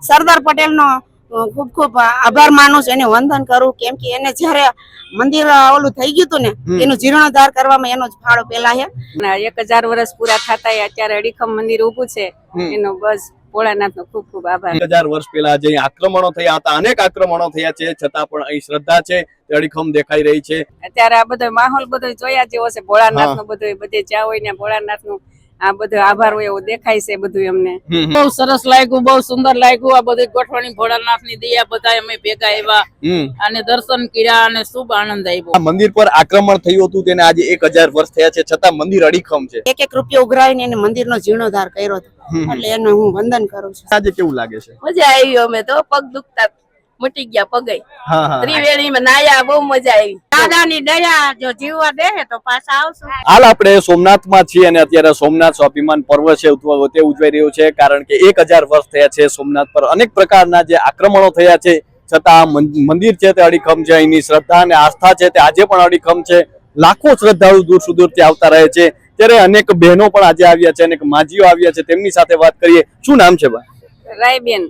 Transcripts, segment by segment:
સરદાર પટેલનો નો ખૂબ ખૂબ આભાર માનું છું. એને વંદન કરું કેમ કે એને જયારે મંદિર ઓલું થઈ ગયું હતું ને એનું જીર્ણોદ્ધાર કરવામાં એનો જ ફાળો પેલા છે. એક હજાર વર્ષ પૂરા થતા અત્યારે અડીખમ મંદિર ઉભું છે. એનો બસ ભોળાનાથ નો ખૂબ ખૂબ આભાર. એક હજાર વર્ષ પહેલા જે આક્રમણો થયા હતા અનેક આક્રમણો થયા છે છતાં પણ અહીં શ્રદ્ધા છે તે અડીખમ દેખાઈ રહી છે. અત્યારે આ બધો માહોલ બધો જોયા જેવો છે. ભોળાનાથ નો બધો બધે જ્યાં હોય ને ભોળાનાથનું આ બધો આભાર હોય એવું દેખાય છે બધું અમને બહુ સરસ લાગ્યું બહુ સુંદર લાગ્યું. આ બધી ગોઠવણી ભોળાનાથની દયા બધા અમે ભેગા આવ્યા. અને દર્શન કર્યા અને શુભ આનંદ આવ્યો મંદિર પર આક્રમણ થયું હતું તેને આજે એક હજાર વર્ષ થયા છે છતાં મંદિર અડીખમ છે. એક એક રૂપિયો ઉઘરાવીને એને મંદિરનો જીર્ણોદ્ધાર કર્યો હતો. એટલે એનું હું વંદન કરું છું. આજે કેવું લાગે છે? મજા આવી અમે તો પગ દુખતા મટી ગયા પગે. હા હા. ત્રિવેણીમાં નાયા બહુ મજા આવી. દાદાની દયા જો જીવવા દે તો પાછા આવશું. હાલ આપણે સોમનાથમાં છીએ અને અત્યારે સોમનાથ સ્વાભિમાન પર્વ છે તે ઉજવાઈ રહ્યું છે કારણ કે એક વર્ષ થયા છે સોમનાથ પર અનેક પ્રકારના જે આક્રમણો થયા છે છતાં મંદિર છે તે અડીખમ છે અહીંની શ્રદ્ધા અને આસ્થા છે તે આજે પણ અડીખમ છે. લાખો શ્રદ્ધાળુ દૂર સુદૂરથી આવતા રહે છે. ત્યારે અનેક બહેનો પણ આજે આવ્યા છે અનેક માજીઓ આવ્યા છે તેમની સાથે વાત કરીએ. શું નામ છે બા રાયબેન.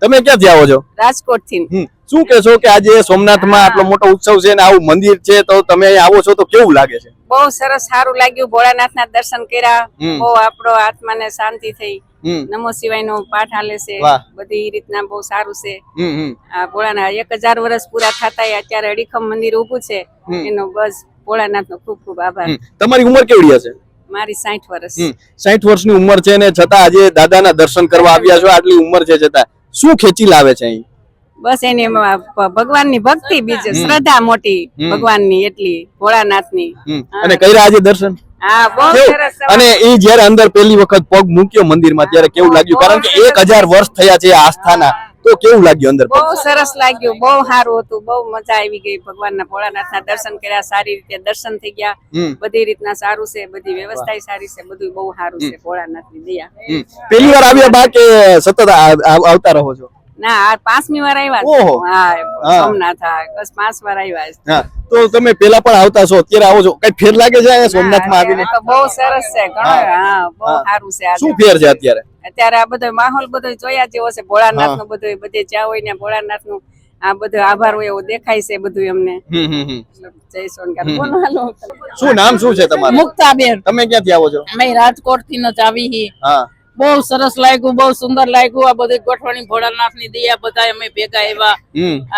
તમે ક્યાંથી આવો છો? રાજકોટથી શું કહેશો કે આજે સોમનાથમાં આટલો મોટો ઉત્સવ છે ને આવું મંદિર છે તો તમે આવો છો તો કેવું લાગે છે? બહુ સરસ સારું લાગ્યું. ભોળાનાથ ના દર્શન કર્યા. બહુ આપણો આત્માને શાંતિ થઈ. નમો શિવાય નો પાઠ હાલે છે. બધી રીતના બહુ સારું છે. આ ભોળાના એક હજાર વર્ષ પૂરા થતા અત્યારે અડીખમ મંદિર ઊભું છે. એનો બસ ભોળાનાથ નો ખૂબ ખૂબ આભાર. તમારી ઉંમર કેવડી હશે? મારી સાઠ વર્ષ. સાઠ વર્ષની ઉંમર છે ને છતાં આજે દાદાના દર્શન કરવા આવ્યા છો આટલી ઉંમર છે છતાં. શું ખેંચી લાવે છે અહીં? બસ એને ભગવાનની ભક્તિ બીજે શ્રદ્ધા મોટી ભગવાનની ભગવાનની એટલી ભોળાનાથની અને કર્યા આજે દર્શન? હા બહુ કેવું? સરસ અને એ જયારે અંદર પેલી વખત પગ મૂક્યો મંદિરમાં ત્યારે કેવું લાગ્યું? કારણ કે એક હજાર વર્ષ થયા છે આ આસ્થાના. તો કેવું લાગ્યું અંદર બહુ સરસ લાગ્યું. બહુ સારું હતું. બહુ મજા આવી ગઈ ભગવાનના ભોળાનાથના દર્શન કર્યા. સારી રીતે દર્શન થઈ ગયા. બધી રીતના સારું છે. બધી વ્યવસ્થા સારી છે. બધું બહુ સારું છે ભોળાનાથની દયા. પહેલી વાર આવ્યા બા કે સતત આવતા રહો છો? ના આ પાંચમી વાર આવ્યા હા. સોમનાથ હા. બસ પાંચ વાર આવ્યા તો તમે પેલા પણ આવતા છો અત્યારે આવો છો. કઈ ફેર લાગે છે સોમનાથમાં આવીને? તો બહુ સરસ છે. ઘણો હા. બહુ સારું છે શું ફેર છે અત્યારે? અત્યારે આ બધો માહોલ બધો જોયા જેવો છે. ભોળાનાથ નો બધો બધે જ્યાં હોય ને ભોળાનાથનું આ બધો આભાર હોય એવું દેખાય છે બધું એમને. જય સોનકાર. બોલો શું નામ શું છે તમારું? મુક્તાબેન. તમે ક્યાંથી આવો છો? અમે રાજકોટથી જ આવી હી. બહુ સરસ લાગ્યું બહુ સુંદર લાગ્યું. આ બધી ગોઠવણી ભોળાનાથની દયા બધા અમે ભેગા આવ્યા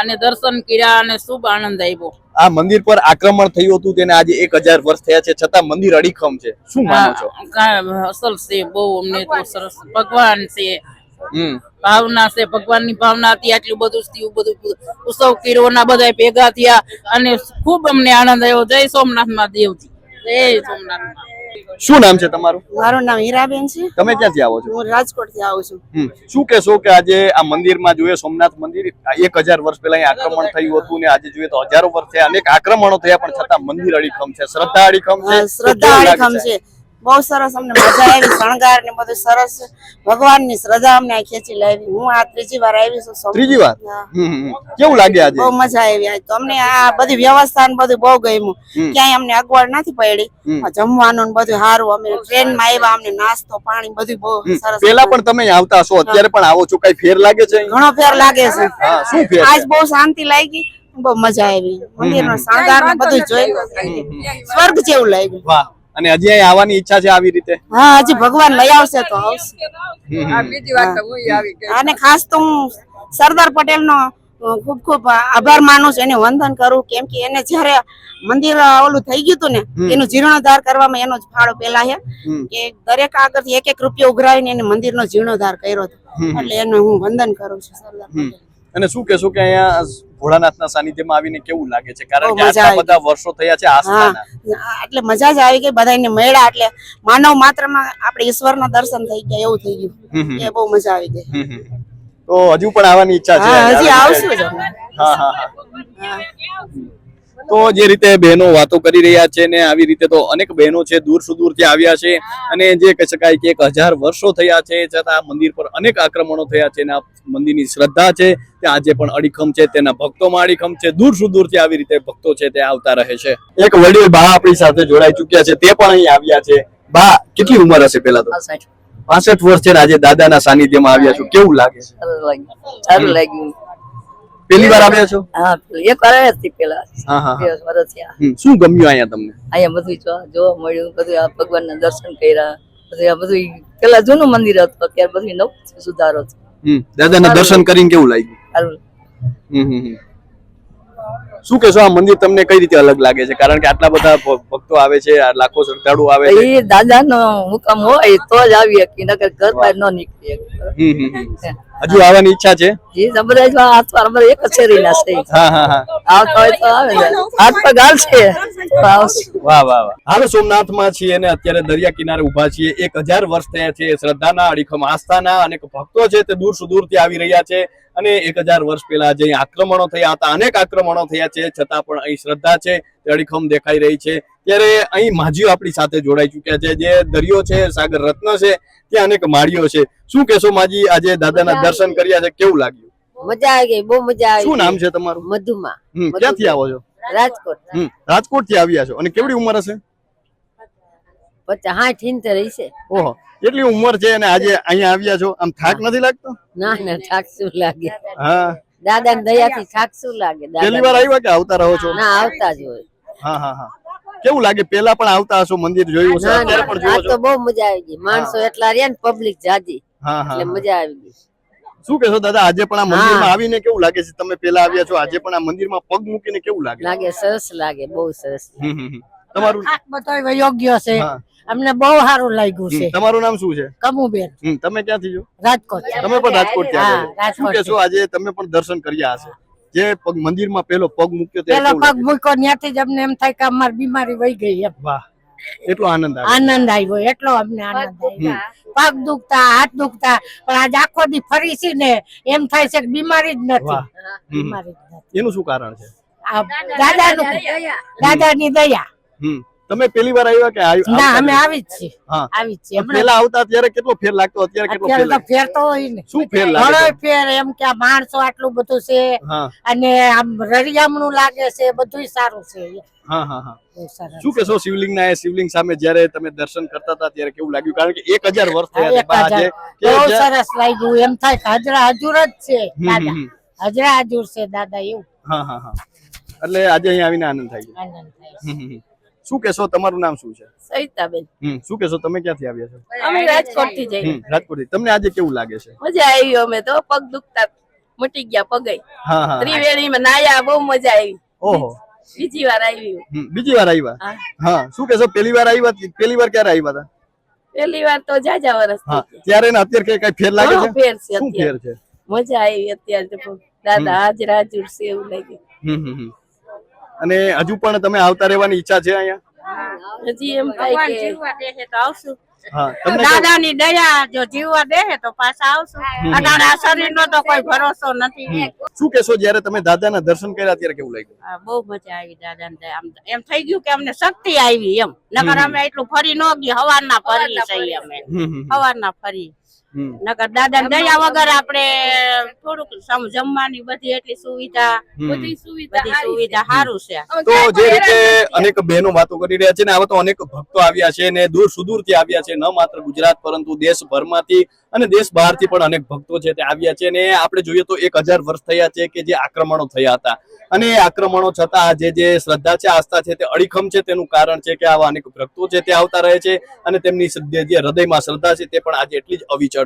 અને દર્શન કર્યા અને શુભ આનંદ આવ્યો આ મંદિર પર આક્રમણ થયું હતું તેને આજે એક હજાર વર્ષ થયા છે. છતાં મંદિર અડીખમ છે. શું માનો છો? અસલ છે બહુ અમને તો સરસ ભગવાન છે. હમ. ભાવના છે ભગવાનની ભાવના હતી આટલું બધું થયું બધું ઉત્સવ કર્યો ના બધા ભેગા થયા અને ખૂબ અમને આનંદ આવ્યો. જય સોમનાથમાં દેવજી. જય સોમનાથ શું નામ છે તમારું? મારું નામ હીરાબેન છે. તમે ક્યાંથી આવો છો? હું રાજકોટથી આવું છું. શું કહેશો કે આજે આ મંદિરમાં જોઈએ સોમનાથ મંદિર એક હજાર વર્ષ પહેલા અહીં આક્રમણ થયું હતું ને આજે જોઈએ તો હજારો વર્ષ થયા અનેક આક્રમણો થયા પણ છતાં મંદિર અડીખમ છે શ્રદ્ધા અડીખમ છે શ્રદ્ધા અડીખમ છે. બહુ સરસ અમને મજા આવી શણગાર ને બધું સરસ. ભગવાનની શ્રદ્ધા અમને ખેંચી લાવી. હું આ ત્રીજી વાર આવી છું ત્રીજી વાર. કેવું લાગે આજે? બહુ મજા આવી આજ તો. અમને આ બધી વ્યવસ્થા ને બધું બહુ ગમ્યું. ક્યાંય અમને અગવડ નથી પડી. જમવાનું ને બધું સારું. અમે ટ્રેનમાં આવ્યા અમને નાસ્તો પાણી બધું બહુ સરસ પેલા પણ તમે આવતા છો અત્યારે પણ આવો છો? કઈ ફેર લાગે છે ઘણો ફેર લાગે છે. શું ફેર આજ બહુ શાંતિ લાગી બહુ મજા આવી. મંદિર નો શણગાર ને બધું જોયું સ્વર્ગ જેવું લાગ્યું. વાહ. અને હજી અહીં આવવાની ઈચ્છા છે આવી રીતે? હા હજી ભગવાન લઈ આવશે તો. બીજી વાત તો હું આવી અને ખાસ તો હું સરદાર પટેલ નો ખૂબ ખૂબ આભાર માનું છું. એને વંદન કરું કેમ કે એને જ્યારે મંદિર ઓલું થઈ ગયું હતું ને એનું જીર્ણોદ્ધાર કરવામાં એનો જ ફાળો પેલા છે. કે દરેક આગળથી એક એક રૂપિયો ઉઘરાવીને એને મંદિરનો જીર્ણોદ્ધાર કર્યો હતો. એટલે એને હું વંદન કરું છું સરદાર પટેલ અને શું કહેશો કે અહીંયા ભોળાનાથના સાનિધ્યમાં આવીને કેવું લાગે છે? કારણ કે આટલા બધા વર્ષો થયા છે આસ્થાના. એટલે મજા જ આવી ગઈ બધાને મેળા એટલે માનવ માત્રમાં આપણે ઈશ્વરના દર્શન થઈ ગયા એવું થઈ ગયું. એ બહુ મજા આવી ગઈ. તો હજુ પણ આવવાની ઈચ્છા છે. હજી આવશું. હા હા. હા. તો જે રીતે બહેનો વાતો કરી રહ્યા છે ને આવી રીતે તો અનેક બહેનો છે દૂર સુદૂરથી આવ્યા છે અને જે કહી શકાય કે એક હજાર વર્ષો થયા છે છતાં મંદિર પર અનેક આક્રમણો થયા છે આ મંદિરની શ્રદ્ધા છે તે આજે પણ અડીખમ છે તેના ભક્તોમાં અડીખમ છે દૂર સુદૂરથી આવી રીતે ભક્તો છે તે આવતા રહે છે. એક વડીલ બા આપણી સાથે જોડાઈ ચુક્યા છે તે પણ અહીં આવ્યા છે. બા કેટલી ઉંમર હશે પેલા તો? પાસઠ. વર્ષ છે આજે દાદાના સાનિધ્યમાં આવ્યા છું. કેવું લાગે છે? સારું લાગ્યું. પહેલી વાર આવ્યા છો? હા એક વાર આવ્યા હતી પેલા હા હા બે વર્ષ થયા શું ગમ્યું અહીંયા તમને? અહીંયા બધું જોવા મળ્યું બધું આ ભગવાનના દર્શન કર્યા. બધું આ બધું પેલા જૂનું મંદિર હતું અત્યારે બધું નવું સુધારો છે. દાદાના દર્શન કરીને કેવું લાગ્યું? સારું. હમ, હમ. શું કહેશો? આ મંદિર તમને કઈ રીતે અલગ લાગે છે? કારણ કે આટલા બધા ભક્તો આવે છે લાખો શ્રદ્ધાળુ આવે છે. એ દાદાનો હુકમ હોય તો જ આવી શકી નકર ઘર બહાર ન નીકળી. હજુ આવવાની ઈચ્છા છે? એ તો હાથ પર અમારે એક છેરી ના છે. હા હા હા. આવતા હોય તો આવે હાથ પર ગાલ છે. વાહ વાહ વાહ. હાલ સોમનાથમાં છીએ અને અત્યારે દરિયા કિનારે ઊભા છીએ. એક હજાર વર્ષ થયા છે. શ્રદ્ધાના અડીખમ આસ્થાના અનેક ભક્તો છે તે દૂર સુદૂરથી આવી રહ્યા છે. અને એક વર્ષ પહેલા જે આક્રમણો થયા હતા અનેક આક્રમણો થયા છે છતાં પણ અહીં શ્રદ્ધા છે તે અડીખમ દેખાઈ રહી છે. ત્યારે અહીં માજીઓ આપણી સાથે જોડાઈ ચુક્યા છે. જે દરિયો છે સાગર રત્ન છે ત્યાં અનેક માળીઓ છે. શું કેશો માજી આજે દાદાના દર્શન કર્યા છે કેવું લાગ્યું? મજા આવી ગઈ બહુ મજા આવી. શું નામ છે તમારું? મધુમા. ક્યાંથી આવો છો? રાજકોટ. રાજકોટથી આવ્યા છો. અને કેવડી ઉંમર હશે? પચાસ હાઠ ઇંતર છે ઓહો એટલી ઉંમર છે અને આજે અહીંયા આવ્યા છો? આમ થાક નથી લાગતો? ના ના થાક શું લાગે? હા. દાદા ને દયા થી થાક શું લાગે? પહેલી વાર આવ્યા કે આવતા રહો છો? ના આવતા જ હોય. હા હા હા. કેવું લાગે? પેલા પણ આવતા હશો મંદિર જોયું હશે અત્યારે પણ ના આ તો બહુ મજા આવી ગઈ. માણસો એટલા રહ્યા ને પબ્લિક જાજી. હા હા એટલે મજા આવી ગઈ. શું કહેશો દાદા આજે પણ આ મંદિરમાં. આવીને કેવું લાગે છે? તમે પેલા આવ્યા છો આજે પણ આ મંદિરમાં પગ મૂકીને કેવું લાગે? લાગે સરસ લાગે બહુ સરસ. તમારું બધો યોગ્ય છે. અમને બહુ સારું લાગ્યું છે. તમારું નામ શું છે? કમુબેન. તમે ક્યાંથી છો? રાજકોટ. તમે પણ રાજકોટથી હા, આવ્યા છો. આજે તમે પણ દર્શન કર્યા હશે. જે પગ મંદિરમાં પેલો પગ મૂક્યો તે પેલો પગ મૂક્યો ત્યાંથી જ અમને એમ થાય કે અમારી બીમારી વહી ગઈ એમ. વાહ એટલો આનંદ આવે આનંદ આવ્યો એટલો અમને આનંદ આવ્યો. પગ દુખતા હાથ દુખતા પણ આજ આખો દી ફરી છે ને એમ થાય છે કે બીમારી જ નથી. બીમારી એનું શું કારણ છે? આ દાદાનું દાદાની દયા. હમ. તમે પેલી વાર આવ્યા કે ના અમે આવી જ છીએ. હા. આવી જ છીએ. પેલા આવતા ત્યારે કેટલો ફેર લાગતો? અત્યારે કેટલો ફેર લાગે? ફેર તો હોય ને. શું ફેર લાગે ઘણો ફેર એમ કે આ માણસો આટલું બધું છે અને આમ રળિયામણું લાગે છે બધું સારું છે. હા હા હા. શું કહેશો શિવલિંગ ના શિવલિંગ સામે જ્યારે તમે દર્શન કરતા હતા ત્યારે કેવું લાગ્યું? કારણ કે એક હજાર વર્ષ થયા છે બહુ સરસ લાગ્યું. એમ થાય કે હજરા હજુર જ છે દાદા. હજરા હજુર છે દાદા એવું. હા હા હા. એટલે આજે અહીંયા આવીને આનંદ થાય આનંદ થાય. શું કહેશો? તમારું નામ શું છે? સવિતાબેન. હમ શું કહેશો? તમે ક્યાંથી આવ્યા છો? અમે રાજકોટથી જઈએ રાજકોટથી તમને આજે કેવું લાગે છે? મજા આવી અમે તો. પગ દુખતા મટી ગયા પગે હા હા. ત્રિવેણીમાં નાયા બહુ મજા આવી. ઓહો. બીજી વાર આવી બીજી વાર આવ્યા? હા. શું કહેશો? પહેલી વાર આવ્યા પહેલી વાર ક્યારે આવ્યા હતા? પહેલી વાર તો જાજા વર્ષ હા ત્યારે ને અત્યારે કઈ કઈ ફેર લાગે છે? ફેર છે ફેર છે? મજા આવી અત્યારે તો. દાદા હાજરા હાજર છે એવું લાગ્યું. હમ હમ હમ. અને હજુ પણ તમે આવતા રહેવાની ઈચ્છા છે અહીંયા? હજી એમ થાય કે જીવવા દે તો આવશું. હા તમને દાદાની દયા જો જીવવા દે તો પાછા આવશું. અટાણે શરીર નો તો કોઈ ભરોસો નથી. શું કેશો જ્યારે તમે દાદા ના દર્શન કર્યા ત્યારે કેવું લાગ્યું? હા, બહુ મજા આવી દાદા ને આમ એમ થઈ ગયું કે અમને શક્તિ આવી એમ. નકર અમે એટલું ફરી ન ગયું. હવાર ના ફરી. અમે. હવાર હમ. ફરી. નકર દાદા દયા વગર આપણે થોડુંક જમવાની બધી એટલી સુવિધા બધી સુવિધા બધી સુવિધા સારું છે. તો જે રીતે અનેક બહેનો વાતો કરી રહ્યા છે ને આવા તો અનેક ભક્તો આવ્યા છે ને દૂર સુદૂરથી આવ્યા છે ન માત્ર ગુજરાત પરંતુ દેશભરમાંથી અને દેશ બહારથી પણ અનેક ભક્તો છે તે આવ્યા છે અને આપણે જોઈએ તો એક હજાર વર્ષ થયા છે કે જે આક્રમણો થયા હતા. અને એ આક્રમણો છતાં આજે જે શ્રદ્ધા છે આસ્થા છે તે અડીખમ છે તેનું કારણ છે કે આવા અનેક ભક્તો છે તે આવતા રહે છે અને તેમની શ્રદ્ધા- જે હૃદયમાં શ્રદ્ધા છે તે પણ આજે એટલી જ અવિચળ